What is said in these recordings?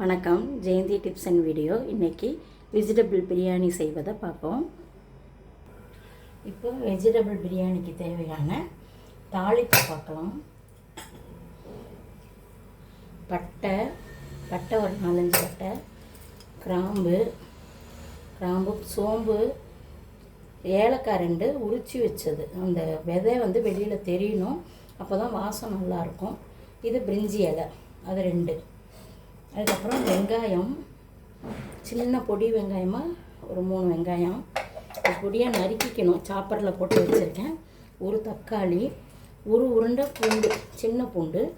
வணக்கம். Jayanthi tips and video. இன்றைக்கி vegetable biryani செய்வதை பார்ப்போம். இப்போ வெஜிடபிள் பிரியாணிக்கு தேவையான தாளிப்பு பார்க்கலாம். பட்டை பட்டை ஒரு நாலஞ்சு பட்டை கிராம்பு கிராம்பு சோம்பு ஏலக்காய் ரெண்டு உரிச்சு வச்சது. அந்த விதை வந்து வெளியில் தெரியணும். அப்போ தான் வாசம் நல்லாயிருக்கும் இது பிரிஞ்சி இலை. அது ரெண்டு. அதுக்கப்புறம் வெங்காயம். சின்ன பொடி வெங்காயமாக ஒரு மூணு வெங்காயம். பொடியாக நறுக்கிக்கணும். சாப்பரில் போட்டு வச்சுருக்கேன். ஒரு தக்காளி ஒரு உருண்டை பூண்டு சின்ன பூண்டு.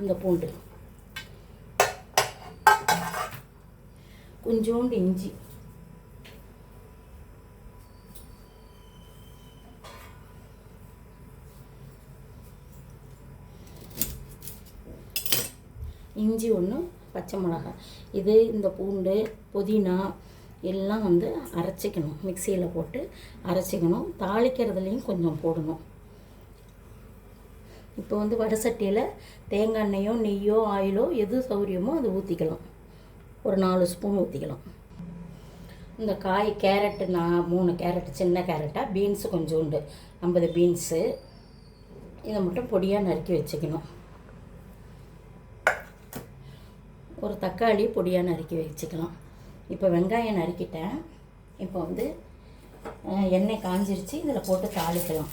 இந்த பூண்டு. கொஞ்சோண்டு இஞ்சி. இஞ்சி ஒன்று பச்சை மிளகாய். இது இந்த பூண்டு புதினா எல்லாம் வந்து அரைச்சிக்கணும். மிக்சியில் போட்டு அரைச்சிக்கணும். தாளிக்கிறதுலேயும் கொஞ்சம் போடணும். இப்போ வந்து வடசட்டியில் தேங்காய் எண்ணெயோ நெய்யோ ஆயிலோ எது சௌரியமோ அது ஊற்றிக்கலாம் ஒரு நாலு ஸ்பூன் ஊற்றிக்கலாம் இந்த காய் கேரட்டு நான் மூணு கேரட்டு சின்ன கேரட்டாக பீன்ஸு கொஞ்சோண்டு. ஐம்பது பீன்ஸு. இதை மட்டும் பொடியாக நறுக்கி வச்சுக்கணும். ஒரு தக்காளி பொடியாக நறுக்கி வச்சுக்கலாம். இப்போ வெங்காயம் நறுக்கிட்டேன். இப்போ வந்து எண்ணெய் காஞ்சிருச்சு. இதில் போட்டு தாளிக்கலாம்.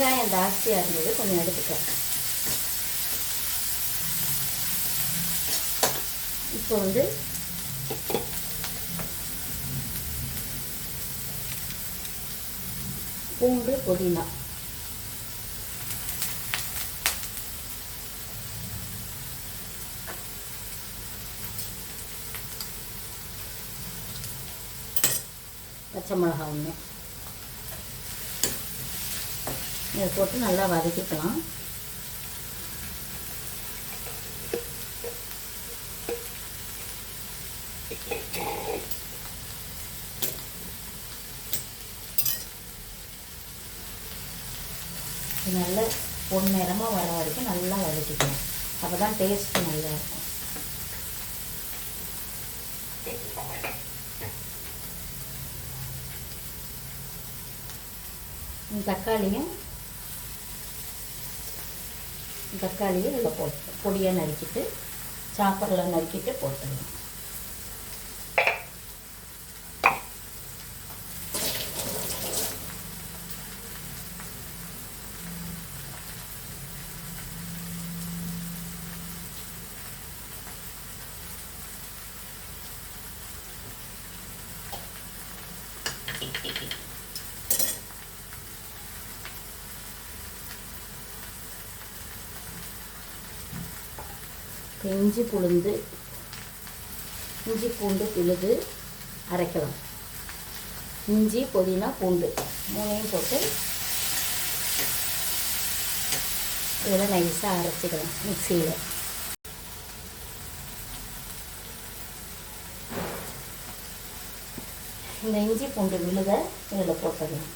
வெங்காயம் ஜாஸ்தியாக இருந்தது கொஞ்சம் எடுத்துக்கிறேன் இப்போ வந்து பூண்டு புதினா. பச்சை மிளகாய் ஒன்று இதை போட்டு நல்லா வதக்கிக்கலாம். நல்லா பொன் நேரமாக வர வரைக்கும் நல்லா வதக்கிக்கலாம். அப்போ தான் டேஸ்ட்டு நல்லா இருக்கும். தக்காளியும் தக்காளியை இதில் போட்டு பொடியாக நறுக்கிட்டு சாப்பரில் நறுக்கிட்டு போட்டுடலாம் இஞ்சி புழுந்து இஞ்சி பூண்டு பிழுது அரைக்கலாம். இஞ்சி புதினா பூண்டு மூணையும் போட்டு இதெல்லாம் நைஸாக அரைச்சிக்கலாம் மிக்சியில். இந்த இஞ்சி பூண்டு விழுத இதில் போட்டுடலாம்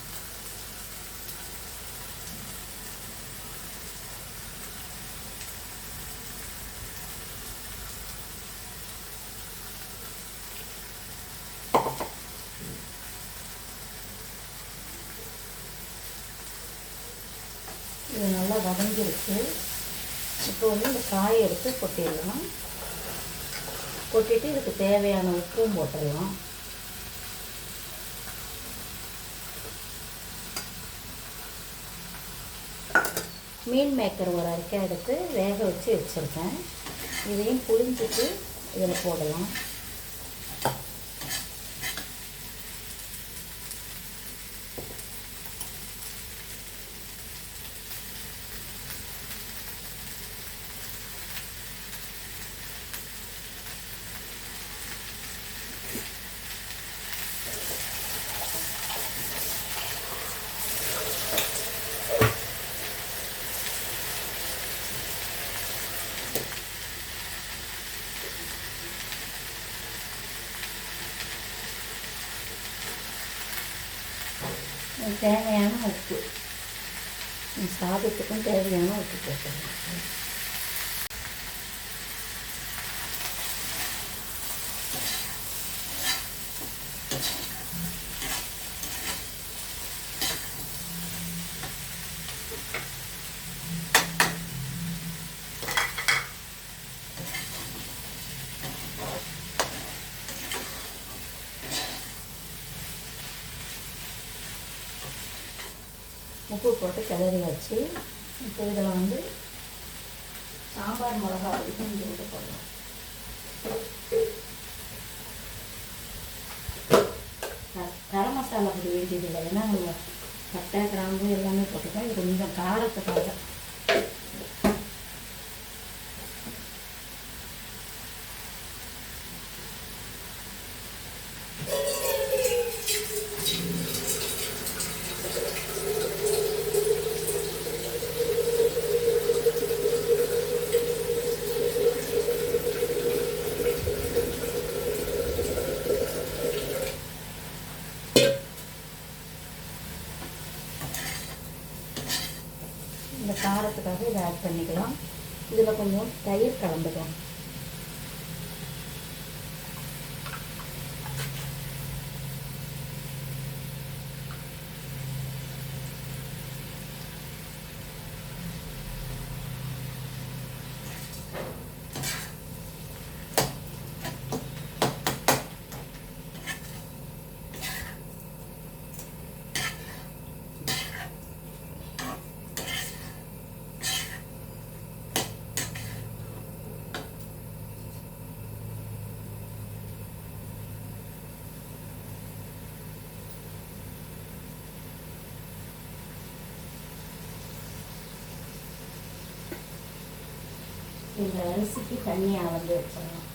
இது நல்லா வதங்கிருக்கு இப்போ வந்து இந்த காயை எடுத்து கொட்டிடலாம் கொட்டிட்டு இதுக்கு தேவையான உப்பும் போட்டுடலாம். மீன் மேக்கர் ஒரு அரைக்க எடுத்து வேக வச்சு வச்சுருக்கேன். இதையும் புளிஞ்சிட்டு இதில் போடலாம். தேவையான உப்பு. சாதத்துக்கும் தேவையான உப்பு போட்டுடலாம் உப்பு போட்டு கிளறி வச்சு இப்போ இதில் வந்து சாம்பார் மிளகா வரைக்கும் இங்கே விட்டு போடலாம். கரம் மசாலா பொடி வேண்டியதில்லை. ஏன்னா நம்ம பட்டை கிராம்பு எல்லாமே போட்டுக்கோம் இது கொஞ்சம் காரத்துக்காக. இந்த காரத்துக்காக இதை ஆட் பண்ணிக்கலாம். இதில் கொஞ்சம் தயிர் கலந்துக்கலாம். இந்த அரிசிக்கு தண்ணி அளந்து வச்சிடணும்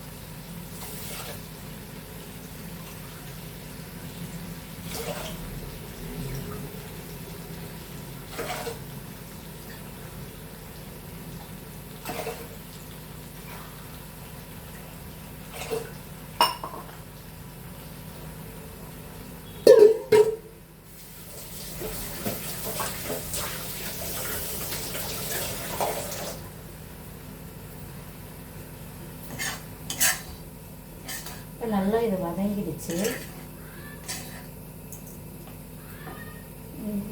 இப்போ நல்லா இது வதங்கிடுச்சு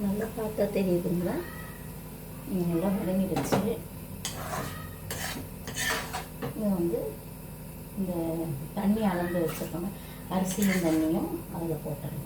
நல்லா பார்த்தா தெரியுதுங்களா? நல்லா வதங்கிடுச்சு இது வந்து இந்த தண்ணி அளந்து வச்சுருக்கோங்க. அரிசியும் தண்ணியும் அதில் போட்டுருங்க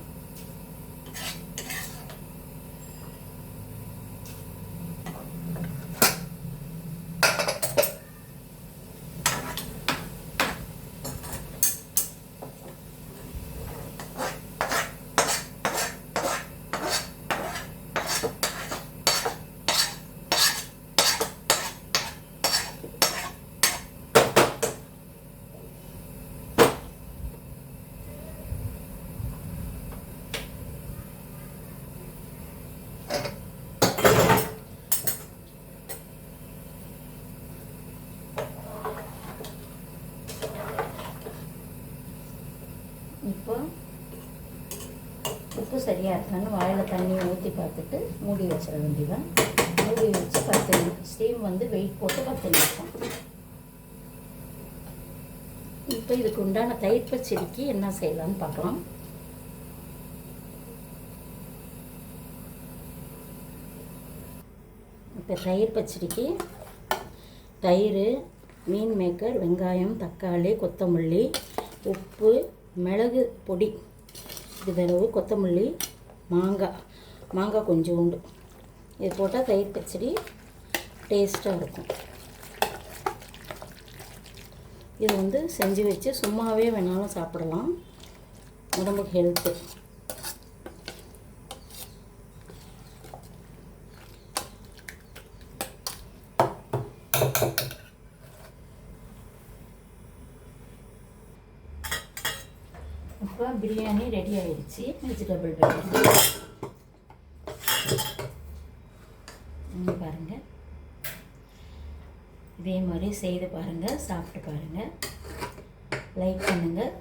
இப்போ உப்பு சரியாக இருக்கான்னு வாயில் தண்ணியை ஊற்றி பார்த்துட்டு மூடி வச்சிட வேண்டியதான் மூடி வச்சு பத்து நிமிஷம். ஸ்டீம் வந்து வெயிட் போட்டு பத்து நிமிஷம். இப்போ இதுக்கு உண்டான தயிர் பச்சடிக்கு என்ன செய்யலாம்னு பார்க்கலாம். இப்போ தயிர் பச்சடிக்கு தயிர் மீன் மேக்கர் வெங்காயம் தக்காளி கொத்தமல்லி உப்பு மிளகு பொடி இதளவு கொத்தமல்லி மாங்காய் மாங்காய் கொஞ்சோண்டு இது போட்டால் தயிர் பச்சடி டேஸ்ட்டாக இருக்கும். இது வந்து செஞ்சு வச்சு சும்மாவே வேணாலும் சாப்பிடலாம். உடம்புக்கு ஹெல்த்து இப்போ பிரியாணி ரெடி ஆயிடுச்சு. வெஜிடபிள் பிரியாணி பாருங்க. இதே மாதிரி செய்து பாருங்கள் சாப்பிட்டு பாருங்கள் லைக் பண்ணுங்கள்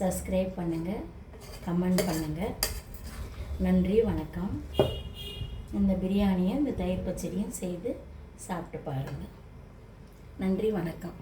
சப்ஸ்கிரைப் பண்ணுங்கள் கமெண்ட் பண்ணுங்கள் நன்றி வணக்கம். இந்த பிரியாணியும் இந்த தயிர் பச்சடியும் செய்து சாப்பிட்டு பாருங்கள் நன்றி வணக்கம்.